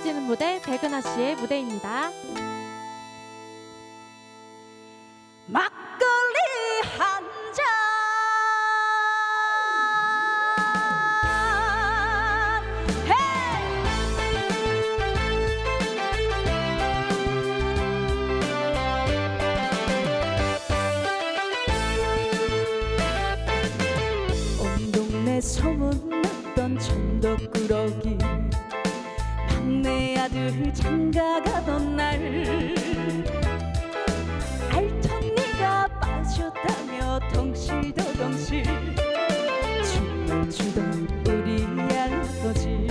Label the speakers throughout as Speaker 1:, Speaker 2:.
Speaker 1: 이어지는 무대 백은하 씨의 무대입니다.
Speaker 2: 막걸리 한 잔. 헤이! 온 동네 소문났던 천덕꾸러 기 막내 아들 장가 가던 날. 알던 네가 빠졌다며 덩실더덩실 춤을 추던 우리 아버지.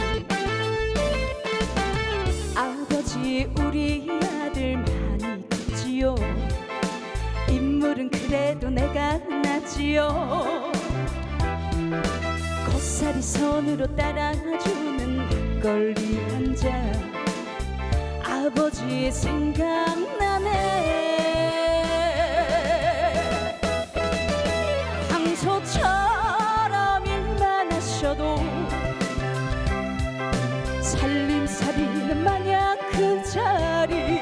Speaker 2: 아버지 우리 아들 많이 컸지요. 인물은 그래도 내가 낫지요. 고사리 손으로 따라주는 막걸리 한잔 아버지 생각나네. 황소처럼 일만 하셔도 살림살이는 마냥 그 자리.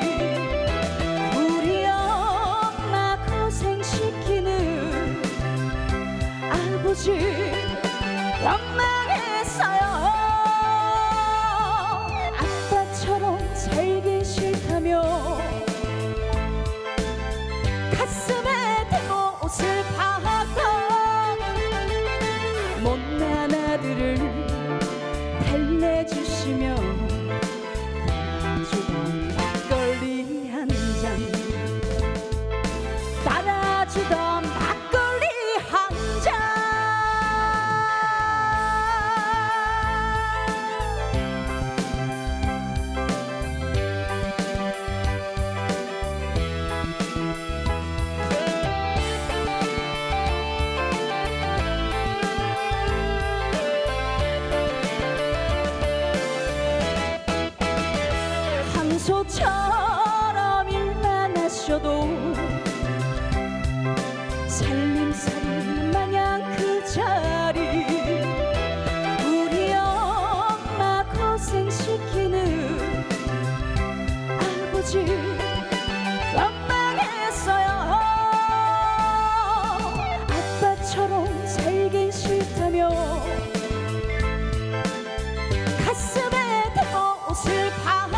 Speaker 2: 우리 엄마 고생시키는 아버지 원망 달래주시며 황소처럼 일만 하셔도 살림살이 마냥 그 자리 우리 엄마 고생시키는 아버지 원망했어요. 아빠처럼 살긴 싫다며 가슴에 대고 옷을 바